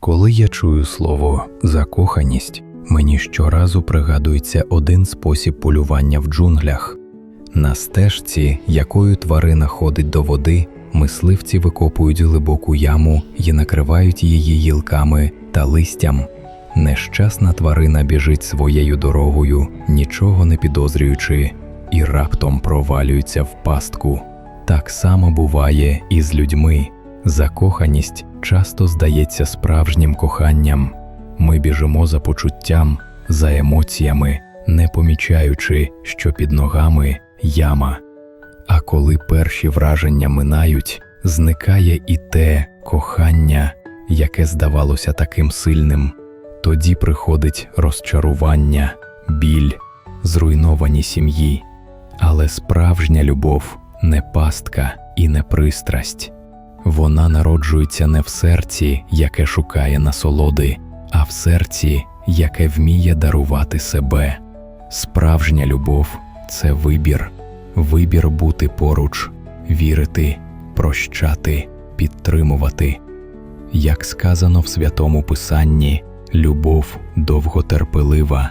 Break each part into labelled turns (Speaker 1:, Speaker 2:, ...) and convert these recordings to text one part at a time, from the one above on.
Speaker 1: Коли я чую слово закоханість, мені щоразу пригадується один спосіб полювання в джунглях. На стежці, якою тварина ходить до води, мисливці викопують глибоку яму і накривають її гілками та листям. Нещасна тварина біжить своєю дорогою, нічого не підозрюючи, і раптом провалюється в пастку. Так само буває і з людьми. Закоханість часто здається справжнім коханням. Ми біжимо за почуттям, за емоціями, не помічаючи, що під ногами яма. А коли перші враження минають, зникає і те кохання, яке здавалося таким сильним. Тоді приходить розчарування, біль, зруйновані сім'ї. Але справжня любов не пастка і не пристрасть. Вона народжується не в серці, яке шукає насолоди, а в серці, яке вміє дарувати себе. Справжня любов це вибір, вибір бути поруч, вірити, прощати, підтримувати. Як сказано в святому Писанні, любов довготерпелива,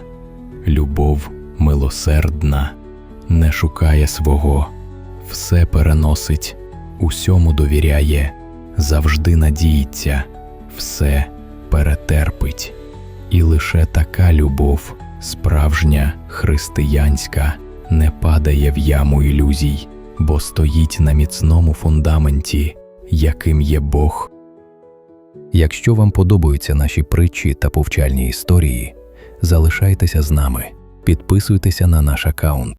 Speaker 1: любов милосердна, не шукає свого, все переносить, усьому довіряє, завжди надіється, все перетерпить. І лише така любов, справжня християнська, не падає в яму ілюзій, бо стоїть на міцному фундаменті, яким є Бог. Якщо вам подобаються наші притчі та повчальні історії, залишайтеся з нами, підписуйтеся на наш аккаунт.